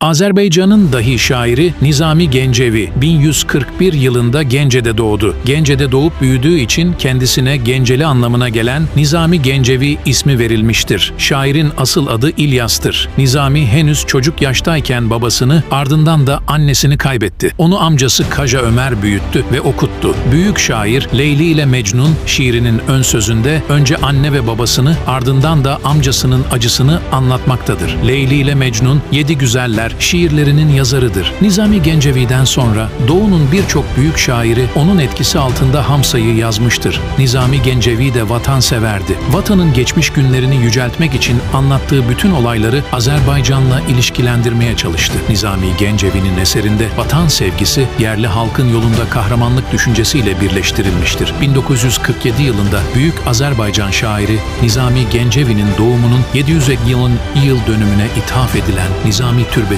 Azerbaycan'ın dahi şairi Nizami Gencevi 1141 yılında Gence'de doğdu. Gence'de doğup büyüdüğü için kendisine Genceli anlamına gelen Nizami Gencevi ismi verilmiştir. Şairin asıl adı İlyas'tır. Nizami henüz çocuk yaştayken babasını ardından da annesini kaybetti. Onu amcası Kaja Ömer büyüttü ve okuttu. Büyük şair Leyli ile Mecnun şiirinin ön sözünde önce anne ve babasını ardından da amcasının acısını anlatmaktadır. Leyli ile Mecnun, Yedi Güzeller şiirlerinin yazarıdır. Nizami Gencevi'den sonra Doğu'nun birçok büyük şairi onun etkisi altında Hamsa'yı yazmıştır. Nizami Gencevi de vatanseverdi. Vatanın geçmiş günlerini yüceltmek için anlattığı bütün olayları Azerbaycan'la ilişkilendirmeye çalıştı. Nizami Gencevi'nin eserinde vatan sevgisi yerli halkın yolunda kahramanlık düşüncesiyle birleştirilmiştir. 1947 yılında Büyük Azerbaycan şairi Nizami Gencevi'nin doğumunun 700 yılın yıl dönümüne ithaf edilen Nizami Türbesi